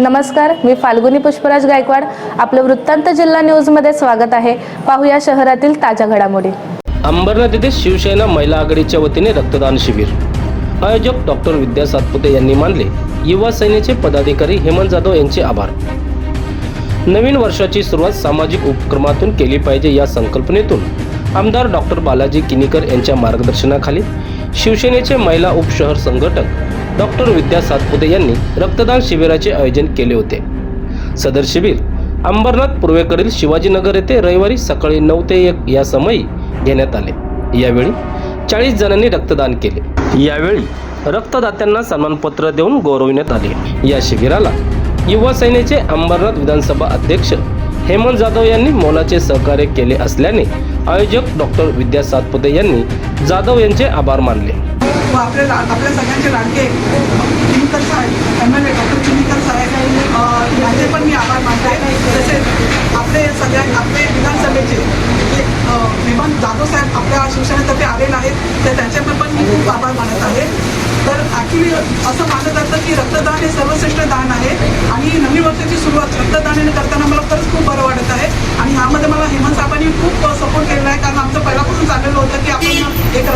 नमस्कार मी फाल्गुनी पुष्पराज गायकवाड. आपलं वृत्तांत जिल्हा न्यूजमध्ये स्वागत आहे. पाहूया शहरातील ताज्या घडामोडी. अंबरनाथ येथे शिवसेना महिला आघाडीच्या वतीने रक्तदान शिबिर. आयोजक डॉक्टर विद्या सातपुते यांनी मानले युवा सेनेचे पदाधिकारी हेमंत जाधव यांचे आभार. नवीन वर्षाची सुरुवात सामाजिक उपक्रमातून केली पाहिजे या संकल्पनेतून आमदार डॉक्टर बालाजी किनीकर यांच्या मार्गदर्शनाखाली शिवसेनेचे महिला उपशहर संघटक डॉक्टर विद्या सातपुते यांनी रक्तदान शिबिराचे आयोजन केले होते. सदर शिबिर अंबरनाथ पूर्वेकडील शिवाजीनगर येथे रविवारी सकाळी नऊ ते एक या समयी घेण्यात आले. यावेळी चाळीस जणांनी रक्तदान केले. यावेळी रक्तदात्यांना सन्मानपत्र देऊन गौरविण्यात आले. या शिबिराला युवा सेनेचे अंबरनाथ विधानसभा अध्यक्ष हेमंत जाधव यांनी मोलाचे सहकार्य केले असल्याने आयोजक डॉक्टर विद्या सातपुते यांनी जाधव यांचे आभार मानले. व आपले ला- आपल्या सगळ्यांचे लाडके Chinikar saheb M L A doctor Chinikar saheb यांचे पण मी आभार मानते. तसेच आपले सगळ्या आपले विधानसभेचे जे जाधव साहेब आपल्या शिवसेनेतर्फे आलेले आहेत तर त्यांचे पण पण मी खूप आभार मानत आहे. तर ॲक्च्युली असं मानलं जातं की रक्तदान हे सर्वश्रेष्ठ दान आहे आणि नवीन वर्षाची सुरुवात रक्तदानाने करताना मला खरंच खूप बरं वाटत आहे आणि ह्यामध्ये मला हेमंत साहेबांनी खूप सपोर्ट केलेला आहे कारण आमचं पहिल्यापासून चाललेलं होतं की आपण एक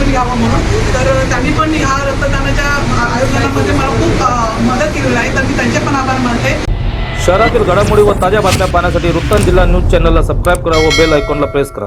रक्तदानाचं शिबिर म्हणून. तर त्यांनी पण ह्या रक्तदानाच्या आयोजनामध्ये मला खूप मदत केलेली आहे. तर मी त्यांचे पण आभार मानते. शहरातील घडामोडी व ताज्या बातम्या पाहण्यासाठी वृत्तांत जिल्हा न्यूज चॅनलला सबस्क्राईब करा व बेल आयकॉनला प्रेस करा.